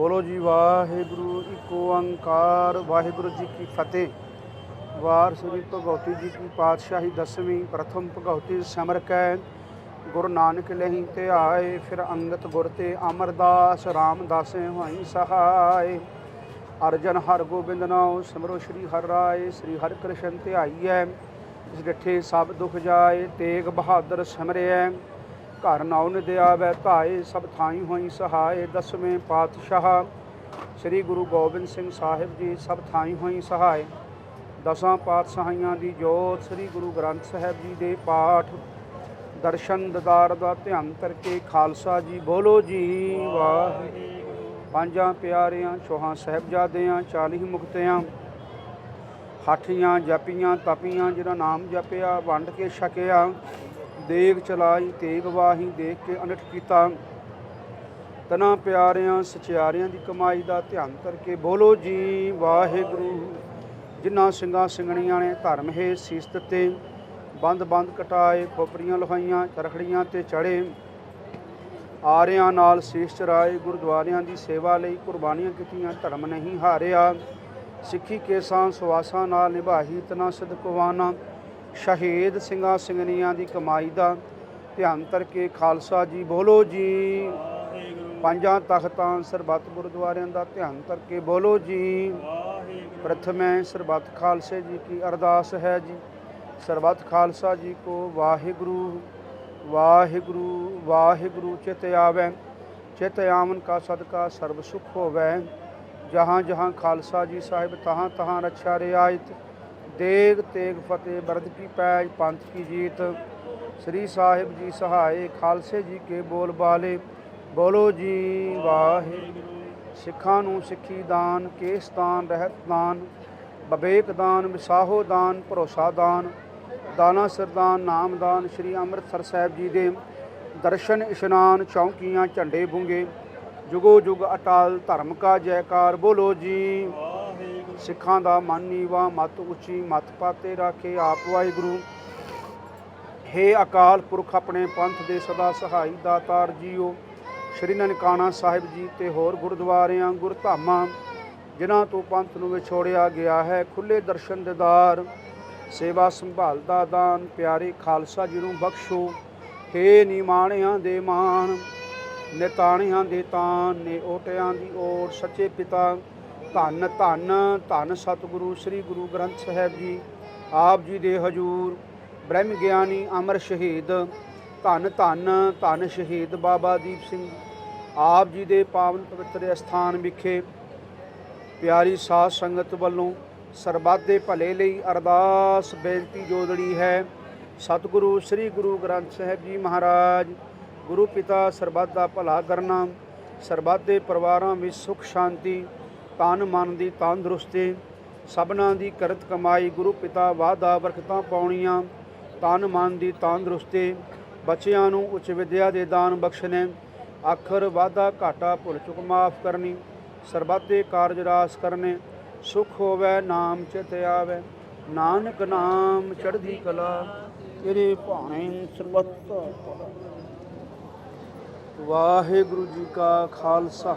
ਬੋਲੋ ਜੀ, ਵਾਹਿਗੁਰੂ, ਇੱਕ ਓੰਕਾਰ ਵਾਹਿਗੁਰੂ ਜੀ ਕੀ ਫਤਿਹ। ਵਾਰ ਸ੍ਰੀ ਭਗਵਤੀ ਜੀ ਕੀ ਪਾਤਸ਼ਾਹੀ ਦਸਵੀਂ ਪ੍ਰਥਮ ਭਗਵਤੀ ਸਿਮਰ ਕੈ ਗੁਰੂ ਨਾਨਕ ਲਹੀ ਤੇ ਆਏ, ਫਿਰ ਅੰਗਤ ਗੁਰ ਤੇ ਅਮਰਦਾਸ, ਰਾਮਦਾਸੇ ਹੋਈ ਸਹਾਇ ਅਰਜਨ ਹਰ ਗੋਬਿੰਦ ਨਾਉ, ਸਿਮਰੋ ਸ੍ਰੀ ਹਰਿ ਰਾਏ, ਸ੍ਰੀ ਹਰਿ ਕ੍ਰਿਸ਼ਨ ਧਿਆਈਐ। ਇਸ ਡਿਠੇ ਸਭ ਦੁਖ ਜਾਏ, ਤੇਗ ਬਹਾਦਰ ਸਿਮਰਿਐ ਘਰ ਨਾਉ ਨਿਦਿਆਵੈ ਧਾਏ, ਸਭ ਥਾਈ ਹੋਈ ਸਹਾਏ, ਦਸਵੇਂ ਪਾਤਸ਼ਾਹ। ਸ੍ਰੀ ਗੁਰੂ ਗੋਬਿੰਦ ਸਿੰਘ ਸਾਹਿਬ ਜੀ ਸਭ ਥਾਈ ਹੋਈ ਸਹਾਏ। ਦਸਾਂ ਪਾਤਸ਼ਾਹੀਆਂ ਦੀ ਜੋਤ, ਸ੍ਰੀ ਗੁਰੂ ਗ੍ਰੰਥ ਸਾਹਿਬ ਜੀ ਦੇ ਪਾਠ। ਦਰਸ਼ਨ ਦਦਾਰ ਦਾ ਧਿਆਨ ਕਰਕੇ ਖਾਲਸਾ ਜੀ ਬੋਲੋ ਜੀ, ਵਾਹਿਗੁਰੂ। ਪੰਜਾਂ ਪਿਆਰਿਆਂ, ਚੌਹਾਂ ਸਾਹਿਬਜ਼ਾਦਿਆਂ ਚਾਲੀ ਮੁਕਤਿਆਂ। ਹਾਠੀਆਂ ਜਪੀਆਂ, ਤਪੀਆਂ, ਜਿਹਦਾ ਨਾਮ ਜਪਿਆ, ਵੰਡ ਕੇ ਛਕਿਆ। ਦੇਗ ਚਲਾਈ ਤੇਗ ਵਾਹੀ ਦੇਖ ਕੇ ਅਨਠ ਕੀਤਾ। ਤਨਾ ਪਿਆਰਿਆਂ, ਸਚਿਆਰਿਆਂ ਦੀ ਕਮਾਈ ਦਾ ਧਿਆਨ ਕਰਕੇ ਬੋਲੋ ਜੀ, ਵਾਹਿਗੁਰੂ, ਜਿਨ੍ਹਾਂ ਸਿੰਘਾਂ ਸਿੰਘਣੀਆਂ ਨੇ ਧਰਮ ਹੈ ਸੀਸ ਦਿੱਤੇ, ਬੰਦ ਬੰਦ ਕਟਾਏ ਖੋਪਰੀਆਂ ਲਹਾਈਆਂ ਚਰਖੜੀਆਂ ਤੇ ਚੜੇ। ਆਰਿਆਂ ਨਾਲ ਸੀਸ ਚਰਾਏ, ਗੁਰਦੁਆਰਿਆਂ ਦੀ ਸੇਵਾ ਲਈ ਕੁਰਬਾਨੀਆਂ ਕੀਤੀਆਂ, ਧਰਮ ਨਹੀਂ ਹਾਰਿਆ। ਸਿੱਖੀ ਕੇਸਾਂ ਸੁਆਸਾਂ ਨਾਲ ਨਿਭਾਹੀ ਤਨਾ ਸਦਕਵਾਨਾ। ਸ਼ਹੀਦ ਸਿੰਘਾਂ ਸਿੰਘਣੀਆਂ ਦੀ ਕਮਾਈ ਦਾ ਧਿਆਨ ਕਰਕੇ ਖਾਲਸਾ ਜੀ ਬੋਲੋ ਜੀ। ਪੰਜਾਂ ਤਖਤਾਂ ਸਰਬੱਤ ਗੁਰਦੁਆਰਿਆਂ ਦਾ ਧਿਆਨ ਕਰਕੇ ਬੋਲੋ ਜੀ। ਪ੍ਰਥਮੇ ਸਰਬੱਤ ਖਾਲਸੇ ਜੀ ਕੀ ਅਰਦਾਸ ਹੈ ਜੀ। ਸਰਬੱਤ ਖਾਲਸਾ ਜੀ ਕੋ ਵਾਹਿਗੁਰੂ ਵਾਹਿਗੁਰੂ ਵਾਹਿਗੁਰੂ ਚਿਤ ਆਵੈ। ਚਿਤ ਆਵਨ ਕਾ ਸਦਕਾ ਸਰਬ ਸੁਖ ਹੋਵੈ। ਜਹਾਂ ਜਹਾਂ ਖਾਲਸਾ ਜੀ ਸਾਹਿਬ ਤਹਾਂ ਤਹਾਂ ਰੱਛਾ ਰਿਆਇਤ। ਦੇਗ ਤੇਗ ਫਤਿਹ ਬਰਦ ਕੀ ਪੈਜ, ਪੰਥ ਕੀ ਜੀਤ। ਸ੍ਰੀ ਸਾਹਿਬ ਜੀ ਸਹਾਏ, ਖਾਲਸੇ ਜੀ ਕੇ ਬੋਲ ਬਾਲੇ। ਬੋਲੋ ਜੀ ਵਾਹਿਗੁਰੂ ਸਿੱਖਾਂ ਨੂੰ ਸਿੱਖੀ ਦਾਨ ਕੇਸਦਾਨ ਰਹਿਤ ਦਾਨ। ਬਵੇਕ ਦਾਨ ਵਿਸਾਹੋ ਦਾਨ, ਭਰੋਸਾ ਦਾਨ। ਦਾਨਾ ਸਰਦਾਨ ਨਾਮਦਾਨ ਸ੍ਰੀ ਅੰਮ੍ਰਿਤਸਰ ਸਾਹਿਬ ਜੀ ਦੇ ਦਰਸ਼ਨ, ਇਸ਼ਨਾਨ, ਚੌਂਕੀਆਂ, ਝੰਡੇ ਬੁੰਗੇ। ਜੁਗੋ ਜੁਗ ਅਟਾਲ ਧਰਮ ਕਾ ਜੈਕਾਰ, ਬੋਲੋ ਜੀ ਸਿੱਖਾਂ ਦਾ ਮਨ ਨੀਵਾ, ਮਤ ਉੱਚੀ, ਮਤ ਪਾਤੇ ਰਾਖੇ ਆਪ ਵਾਹਿਗੁਰੂ। ਹੇ ਅਕਾਲ ਪੁਰਖ ਆਪਣੇ ਪੰਥ ਦੇ ਸਦਾ ਸਹਾਈ ਦਾਤਾਰ ਜੀਓ। ਸ਼੍ਰੀ ਨਨਕਾਣਾ ਸਾਹਿਬ ਜੀ ਤੇ ਹੋਰ ਗੁਰਦੁਆਰਿਆਂ ਗੁਰਧਾਮਾਂ ਜਿਨ੍ਹਾਂ ਤੋਂ ਪੰਥ ਨੂੰ ਵਿਛੋੜਿਆ ਗਿਆ ਹੈ ਖੁੱਲੇ ਦਰਸ਼ਨ ਦਿਦਾਰ ਸੇਵਾ ਸੰਭਾਲ ਦਾ ਦਾਨ, ਪਿਆਰੇ ਖਾਲਸਾ ਜੀ ਨੂੰ ਬਖਸ਼ੋ। ਹੇ ਨਿਮਾਣਿਆਂ ਦੇ ਮਾਣ, ਨਿਤਾਣਿਆਂ ਦੇ ਤਾਨ ਨੇ ਓਟਿਆਂ ਦੀ ਓਟ ਸੱਚੇ ਪਿਤਾ ਧੰਨ ਧੰਨ ਧੰਨ ਸਤਿਗੁਰੂ, ਸ੍ਰੀ ਗੁਰੂ ਗ੍ਰੰਥ ਸਾਹਿਬ ਜੀ। ਆਪ ਜੀ ਦੇ ਹਜੂਰ, ਬ੍ਰਹਮ ਗਿਆਨੀ ਅਮਰ ਸ਼ਹੀਦ। ਧੰਨ ਧੰਨ ਧੰਨ ਸ਼ਹੀਦ ਬਾਬਾ ਦੀਪ ਸਿੰਘ। ਆਪ ਜੀ ਦੇ ਪਾਵਨ ਪਵਿੱਤਰ ਅਸਥਾਨ ਵਿਖੇ ਪਿਆਰੀ ਸਾਧ ਸੰਗਤ ਵੱਲੋਂ ਸਰਬੱਤ ਦੇ ਭਲੇ ਲਈ ਅਰਦਾਸ ਬੇਨਤੀ ਜੋਦੜੀ ਹੈ। ਸਤਿਗੁਰੂ, ਸ੍ਰੀ ਗੁਰੂ ਗ੍ਰੰਥ ਸਾਹਿਬ ਜੀ ਮਹਾਰਾਜ, ਗੁਰੂ ਪਿਤਾ ਸਰਬੱਤ ਦਾ ਭਲਾ ਕਰਨਾ, ਸਰਬੱਤ ਦੇ ਪਰਿਵਾਰਾਂ ਵਿੱਚ ਸੁਖ ਸ਼ਾਂਤੀ ਤਨ ਮਨ ਦੀ ਤੰਦਰੁਸਤੀ, ਸਭਨਾਂ ਦੀ ਕਰਤ ਕਮਾਈ, ਗੁਰੂ ਪਿਤਾ ਵਾਦਾ ਬਰਕਤਾਂ ਪਾਉਣੀਆਂ। ਤਨ ਮਨ ਦੀ ਤੰਦਰੁਸਤੀ, ਬੱਚਿਆਂ ਨੂੰ ਉੱਚ ਵਿਦਿਆ ਦੇ ਦਾਨ ਬਖਸ਼ਣੇ। ਅੱਖਰ ਵਾਦਾ ਘਾਟਾ ਭੁੱਲ ਚੁੱਕ ਮਾਫ ਕਰਨੀ, ਸਰਬੱਤ ਦੇ ਕਾਰਜ ਰਾਸ ਕਰਨੇ। ਸੁਖ ਹੋਵੇ ਨਾਮ ਚਿਤ ਆਵੇ, ਨਾਨਕ ਨਾਮ ਚੜ੍ਹਦੀ ਕਲਾ। ਤੇਰੇ ਭਾਣੇ ਸਰਬੱਤ ਵਾਹਿਗੁਰੂ ਜੀ ਕਾ ਖਾਲਸਾ।